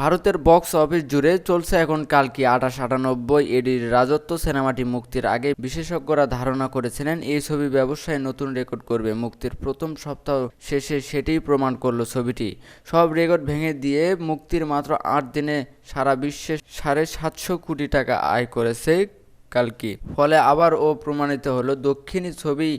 ভারতের box office জুড়ে চলছে এখন কালকি আঠাশ আটানব্বই এডির রাজত্ব, সিনেমাটি মুক্তির আগে বিশেষজ্ঞরা ধারণা করেছিলেন এই ছবি ব্যবসায় নতুন রেকর্ড করবে। মুক্তির প্রথম সপ্তাহ শেষে সেটিই প্রমাণ করল ছবিটি। সব রেকর্ড ভেঙে দিয়ে মুক্তির মাত্র আট দিনে সারা বিশ্বে সাড়ে সাতশো কোটি টাকা আয় করেছে কালকি। ফলে আবার ও প্রমাণিত হলো, দক্ষিণী ছবি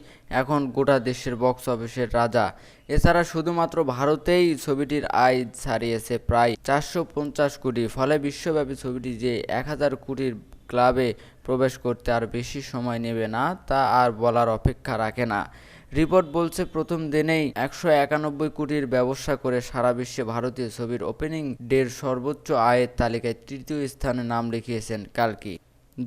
এখন গোটা দেশের বক্স অফিসের রাজা। এছাড়া শুধুমাত্র ভারতেই ছবিটির আয় ছাড়িয়েছে প্রায় চারশো পঞ্চাশ কোটি। ফলে বিশ্বব্যাপী ছবিটি যে এক হাজার কোটির ক্লাবে প্রবেশ করতে আর বেশি সময় নেবে না, তা আর বলার অপেক্ষা রাখে না। রিপোর্ট বলছে, প্রথম দিনেই একশো একানব্বই কোটির ব্যবসা করে সারা বিশ্বে ভারতীয় ছবির ওপেনিং ডের সর্বোচ্চ আয়ের তালিকায় তৃতীয় স্থানে নাম লিখিয়েছেন কালকি।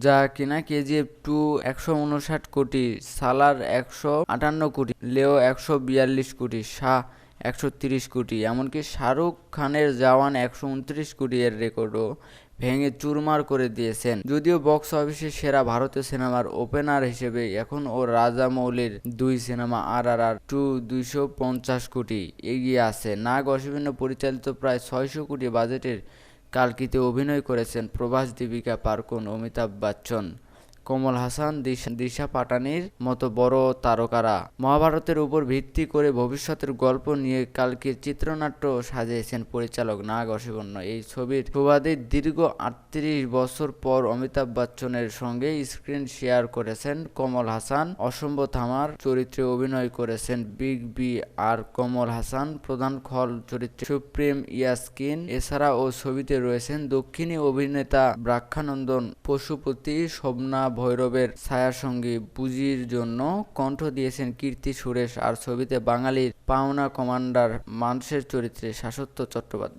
যা কিনা কেজিএফ টু একশো উনষাট কোটি, সালার একশো আটান্ন কোটি, লেও একশো বিয়াল্লিশ কোটি, শাহ একশো তিরিশ কোটি, এমনকি শাহরুখ খানের জওয়ান একশো উনত্রিশ কোটি এর রেকর্ডও ভেঙে চুরমার করে দিয়েছেন। যদিও বক্স অফিসে সেরা ভারতীয় সিনেমার ওপেনার হিসেবে এখন ও রাজামৌলির দুই সিনেমা আর আর আর টু দুইশো পঞ্চাশ কোটি এগিয়ে আছে। নাগ অশ্বিন পরিচালিত প্রায় ছয়শো কোটি বাজেটের কালকিতে অভিনয় করেছেন প্রভাস দীপিকা পার্কন অমিতাভ বচ্চন। কমল হাসান, দিশা পাটানির মতো বড় তারকারা। মহাভারতের উপর ভিত্তি করে ভবিষ্যতের গল্প নিয়ে কালকির চিত্রনাট্য সাজিয়েছেন পরিচালক নাগ অশিবন্য এই ছবির সুবাদে দীর্ঘ আটত্রিশ বছর পর অমিতাভ বচ্চনের সঙ্গে স্ক্রিন শেয়ার করেছেন কমল হাসান। অসম্ভ থামার চরিত্রে অভিনয় করেছেন বিগ বি আর কমল হাসান। প্রধান খল চরিত্রে সুপ্রিম ইয়াস্কিন। এছাড়া ও ছবিতে রয়েছেন দক্ষিণী অভিনেতা ব্রাক্ষানন্দন পশুপতি শোভনা ভৈরবের ছায়াসঙ্গী পুঁজির জন্য কণ্ঠ দিয়েছেন কীর্তি, সুরেশ আর ছবিতে বাঙালির পাওনা কমান্ডার মানসের চরিত্রে শাশ্বত চট্টোপাধ্যায়।